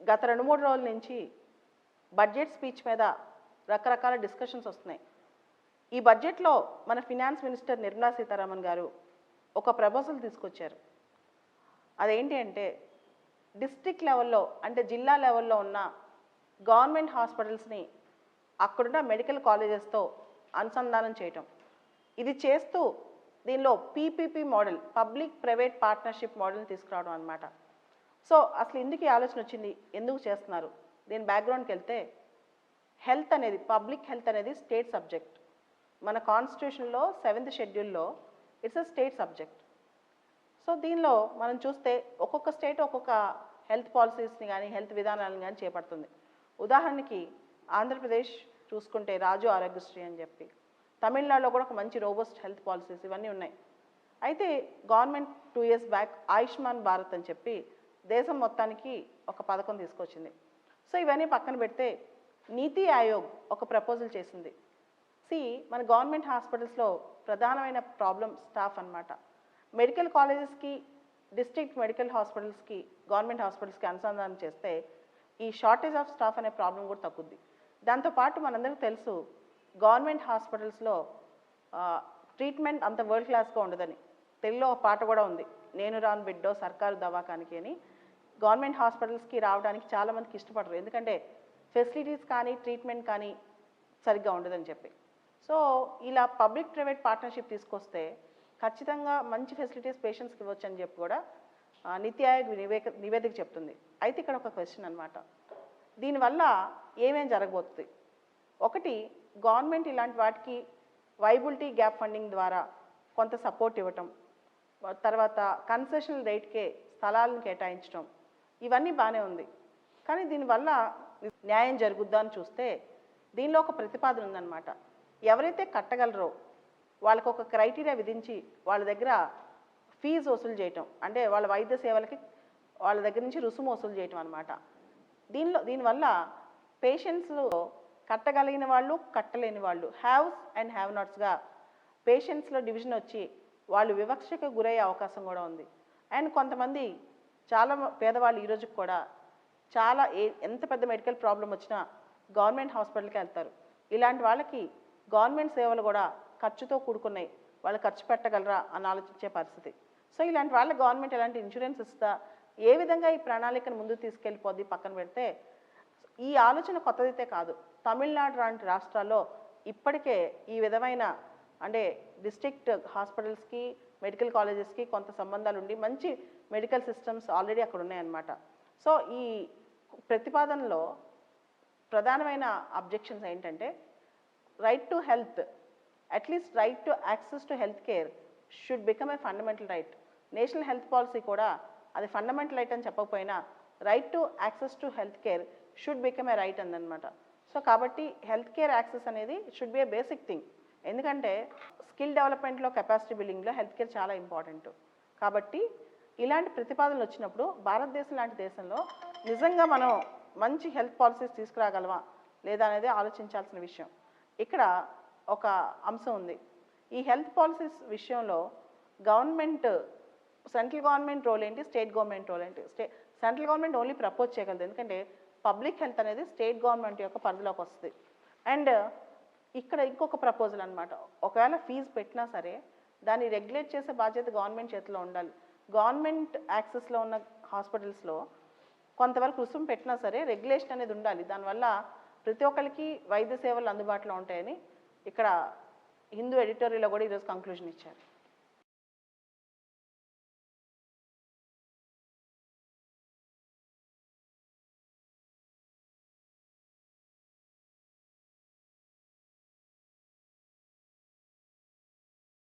గత రెండు మూడు రోజుల నుంచి బడ్జెట్ స్పీచ్ మీద రకరకాల డిస్కషన్స్ వస్తున్నాయి. ఈ బడ్జెట్లో మన ఫినాన్స్ మినిస్టర్ నిర్మలా సీతారామన్ గారు ఒక ప్రపోజల్ తీసుకొచ్చారు. అదేంటి అంటే డిస్టిక్ లెవెల్లో అంటే జిల్లా లెవెల్లో ఉన్న గవర్నమెంట్ హాస్పిటల్స్ని అక్కడున్న మెడికల్ కాలేజెస్తో అనుసంధానం చేయటం. ఇది చేస్తూ దీనిలో PPP model public private partnership మోడల్ని తీసుకురావడం అనమాట సో అసలు ఎందుకు ఈ ఆలోచన వచ్చింది? ఎందుకు చేస్తున్నారు? దీని బ్యాక్గ్రౌండ్కి వెళ్తే హెల్త్ అనేది పబ్లిక్ హెల్త్ అనేది స్టేట్ సబ్జెక్ట్ మన కాన్స్టిట్యూషన్లో సెవెంత్ షెడ్యూల్లో it's a state subject so దీనిలో మనం చూస్తే ఒక్కొక్క స్టేట్ ఒక్కొక్క హెల్త్ పాలసీస్ని కానీ హెల్త్ విధానాలను కానీ చేపడుతుంది. ఉదాహరణకి ఆంధ్రప్రదేశ్ చూసుకుంటే రాజు ఆరోగ్యశ్రీ అని చెప్పి. తమిళనాడులో కూడా ఒక మంచి రోబోస్ట్ హెల్త్ పాలసీస్ ఇవన్నీ ఉన్నాయి. అయితే government two years back Ayushman Bharat అని చెప్పి దేశం మొత్తానికి ఒక పథకం తీసుకొచ్చింది. సో ఇవన్నీ పక్కన పెడితే నీతి ఆయోగ్ ఒక ప్రపోజల్ చేసింది. సి మన గవర్నమెంట్ హాస్పిటల్స్లో ప్రధానమైన ప్రాబ్లం స్టాఫ్ అన్నమాట. మెడికల్ కాలేజెస్కి డిస్ట్రిక్ట్ మెడికల్ హాస్పిటల్స్కి గవర్నమెంట్ హాస్పిటల్స్కి అనుసంధానం చేస్తే ఈ షార్టేజ్ ఆఫ్ స్టాఫ్ అనే ప్రాబ్లం కూడా తగ్గుద్ది. దాంతోపాటు మనందరికీ తెలుసు గవర్నమెంట్ హాస్పిటల్స్లో ట్రీట్మెంట్ అంత వరల్డ్ క్లాస్గా ఉండదని. తెలుగులో ఒక పాట కూడా ఉంది నేను రాను బిడ్డో సర్కారు దవాఖానికి అని. గవర్నమెంట్ హాస్పిటల్స్కి రావడానికి చాలామందికి ఇష్టపడరు. ఎందుకంటే ఫెసిలిటీస్ కానీ ట్రీట్మెంట్ కానీ సరిగ్గా ఉండదని చెప్పి. సో ఇలా పబ్లిక్ ప్రైవేట్ పార్ట్నర్షిప్ తీసుకొస్తే ఖచ్చితంగా మంచి ఫెసిలిటీస్ పేషెంట్స్కి ఇవ్వచ్చు అని చెప్పి కూడా నీతి ఆయోగ్ నివేక నివేదిక చెప్తుంది. అయితే ఇక్కడ ఒక క్వశ్చన్ అనమాట దీనివల్ల ఏమేం జరగబోతుంది? ఒకటి గవర్నమెంట్ ఇలాంటి వాటికి వైబిలిటీ గ్యాప్ ఫండింగ్ ద్వారా కొంత సపోర్ట్ ఇవ్వటం తర్వాత కన్సెషనల్ రేట్కే స్థలాలను కేటాయించడం ఇవన్నీ బాగానే ఉంది. కానీ దీనివల్ల న్యాయం జరుగుద్దా అని చూస్తే దీనిలో ఒక ప్రతిపాదన ఉందన్నమాట. ఎవరైతే కట్టగలరో వాళ్ళకు ఒక క్రైటీరియా విధించి వాళ్ళ దగ్గర ఫీజు వసూలు చేయటం అంటే వాళ్ళ వైద్య సేవలకి వాళ్ళ దగ్గర నుంచి రుసుము వసూలు చేయటం అనమాట దీనిలో దీనివల్ల పేషెంట్స్లో కట్టగలిగిన వాళ్ళు కట్టలేని వాళ్ళు హ్యావ్స్ అండ్ హ్యావ్ నాట్స్గా పేషెంట్స్లో డివిజన్ వచ్చి వాళ్ళు వివక్షకు గురయ్యే అవకాశం కూడా ఉంది. అండ్ కొంతమంది చాలా పేదవాళ్ళు ఈరోజు కూడా చాలా ఏ ఎంత పెద్ద మెడికల్ ప్రాబ్లం వచ్చినా గవర్నమెంట్ హాస్పిటల్కి వెళ్తారు. ఇలాంటి వాళ్ళకి గవర్నమెంట్ సేవలు కూడా ఖర్చుతో కూడుకున్నాయి. వాళ్ళు ఖర్చు పెట్టగలరా అని ఆలోచించే పరిస్థితి. సో ఇలాంటి వాళ్ళ గవర్నమెంట్ ఎలాంటి ఇన్సూరెన్స్ ఇస్తా ఏ విధంగా ఈ ప్రణాళికను ముందుకు తీసుకెళ్ళిపోద్ది పక్కన పెడితే ఈ ఆలోచన కొత్తదైతే కాదు. తమిళనాడు లాంటి రాష్ట్రాల్లో ఇప్పటికే ఈ విధమైన అంటే డిస్ట్రిక్ట్ హాస్పిటల్స్కి మెడికల్ కాలేజెస్కి కొంత సంబంధాలు ఉండి మంచి మెడికల్ సిస్టమ్స్ ఆల్రెడీ అక్కడ ఉన్నాయన్నమాట. సో ఈ ప్రతిపాదనలో ప్రధానమైన అబ్జెక్షన్స్ ఏంటంటే right to health at least right to access to health care should become a fundamental right national health policy కూడా అది ఫండమెంటల్ రైట్ అని చెప్పకపోయినా right to access to health care should become a right అందనమాట so కాబట్టి health care access అనేది should be a basic thing ఎందుకంటే skill డెవలప్మెంట్లో capacity బిల్డింగ్లో health care చాలా ఇంపార్టెంట్ కాబట్టి ఇలాంటి ప్రతిపాదనలు వచ్చినప్పుడు భారతదేశం లాంటి దేశంలో నిజంగా మనం మంచి హెల్త్ పాలసీస్ తీసుకురాగలమా లేదా అనేది ఆలోచించాల్సిన విషయం. ఇక్కడ ఒక అంశం ఉంది. ఈ హెల్త్ పాలసీస్ విషయంలో గవర్నమెంట్ సెంట్రల్ గవర్నమెంట్ రోల్ ఏంటి స్టేట్ గవర్నమెంట్ రోల్ ఏంటి? Stay central government only propose చేయగలదు. ఎందుకంటే పబ్లిక్ హెల్త్ అనేది స్టేట్ గవర్నమెంట్ యొక్క పరిధిలోకి వస్తుంది. అండ్ ఇక్కడ ఇంకొక ప్రపోజల్ అన్నమాట. ఒకవేళ ఫీజు పెట్టినా సరే దాన్ని రెగ్యులేట్ చేసే బాధ్యత గవర్నమెంట్ చేతిలో ఉండాలి. గవర్నమెంట్ యాక్సెస్లో ఉన్న హాస్పిటల్స్లో కొంతవరకు రుసుము పెట్టినా సరే రెగ్యులేషన్ అనేది ఉండాలి. దానివల్ల ప్రతి ఒక్కరికి వైద్య సేవలు అందుబాటులో ఉంటాయని ఇక్కడ హిందూ ఎడిటోరియల్లో కూడా ఈరోజు కంక్లూజన్ ఇచ్చారు.